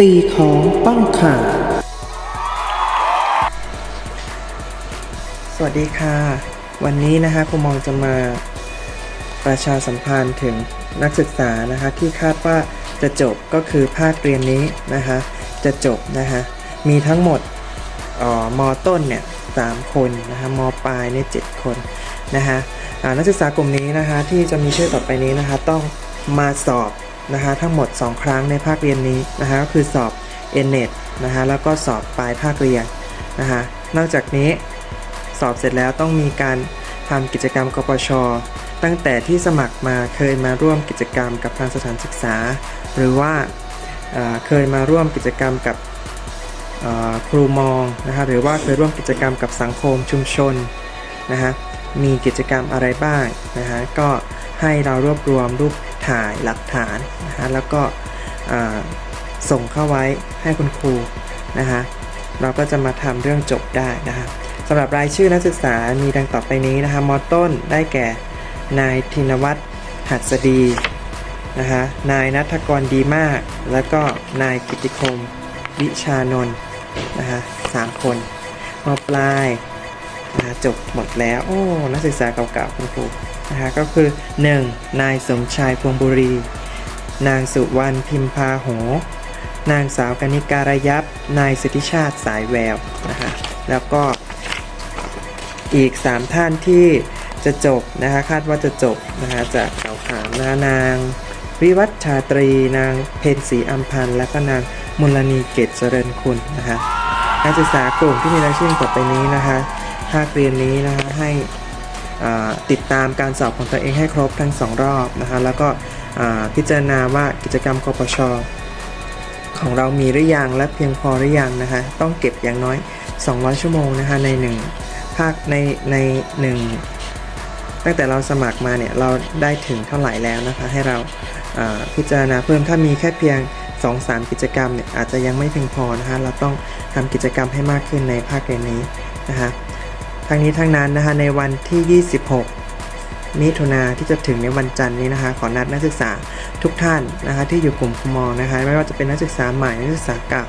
ตีของป้องขาวสวัสดีค่ะ วันนี้นะคะครูมองจะมาประชาสัมพันธ์ถึงนักศึกษานะคะที่คาดว่าจะจบก็คือภาคเรียนนี้นะคะจะจบนะคะมีทั้งหมดเอ่อมต้นเนี่ยสามคนนะคะมปลายเนี่ยเจ็ดคนนะคะนักศึกษากลุ่มนี้นะคะที่จะมีชื่อต่อไปนี้นะคะต้องมาสอบ นะคะทั้งหมด 2 ครั้งในภาคเรียนนี้นะคะก็คือสอบ n n e t นะคะแล้วก็สอบปลายภาคเรียนนะคะนอกจากนี้สอบเสร็จแล้วต้องมีการทำกิจกรรมกปช ตั้งแต่ที่สมัครมาเคยมาร่วมกิจกรรมกับทางสถานศึกษา หรือว่าเอ่อเคยมาร่วมกิจกรรมกับครูมองนะคะหรือว่าเคยร่วมกิจกรรมกับสังคมชุมชนนะคะมีกิจกรรมอะไรบ้างนะคะก็ให้เรารวบรวมรูป ถ่ายหลักฐานนะคะแล้วก็ส่งเข้าไว้ให้คุณครูนะคะเราก็จะมาทำเรื่องจบได้นะคะสำหรับรายชื่อนักศึกษามีดังต่อไปนี้นะคะมอต้นได้แก่นายธินวัฒน์หัสดีนะคะนายนัทกรดีมาก แล้วก็นายกิติคม วิชานนท์นะคะสามคนมปลาย นะจบหมดแล้วโอ้นักศึกษาเก่าๆคุณครูนะคะก็คือ 1. นายสมชายพวงบุรี นางสุวรรณพิมพาโหนางสาวกนิการยับ นายสิทธิชาติสายแววนะคะแล้วก็อีก 3 ท่านที่จะจบนะคะคาดว่าจะจบนะคะจากเก่าขามนะนาง วิวัฒชาตรี นางเพนศรีอัมพันธ์ และก็นางมุลนีเกตเจริญคุณนะคะนักศึกษากลุ่มที่มีรายชื่อต่อไปนี้นะคะ ภาคเรียนนี้นะคะให้ติดตามการสอบของตัวเองให้ครบทั้ง 2 รอบนะคะแล้วก็พิจารณาว่ากิจกรรมกปชของเรามีหรือยังและเพียงพอหรือยังนะคะต้องเก็บอย่างน้อย 200 ชั่วโมงนะคะใน 1 ภาคในในหนึ่งตั้งแต่เราสมัครมาเนี่ยเราได้ถึงเท่าไหร่แล้วนะคะให้เราอ่าพิจารณาเพิ่มถ้ามีแค่เพียง 2-3 กิจกรรมเนี่ยอาจจะยังไม่เพียงพอนะคะเราต้องทำกิจกรรมให้มากขึ้นในภาคเรียนนี้นะคะ ทั้งนี้ทั้งนั้นนะคะในวันที่ 26 มิถุนาที่จะถึงในวันจันทร์นี้นะคะ ขอนัดนักศึกษาทุกท่านนะคะ ที่อยู่กลุ่มคุมองนะคะ ไม่ว่าจะเป็นนักศึกษาใหม่นักศึกษาเก่า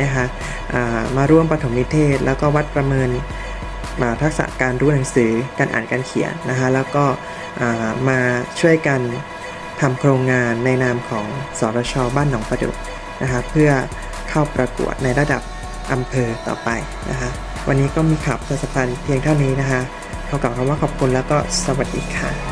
นะคะามาร่วมปฐมนิเทศ แล้วก็วัดประเมินมาทักษะการรู้หนังสือการอ่านการเขียนนะคะ แล้วก็ามาช่วยกันทำโครงงานในนามของสรชบ้านหนองประดุกนะคะเพื่อเข้าประกวดในระดับ อำเภอต่อไปนะคะวันนี้ก็มีข่าวประชาสัมพันธ์เพียงเท่านี้นะคะขอกล่าวคำว่าขอบคุณแล้วก็สวัสดีค่ะ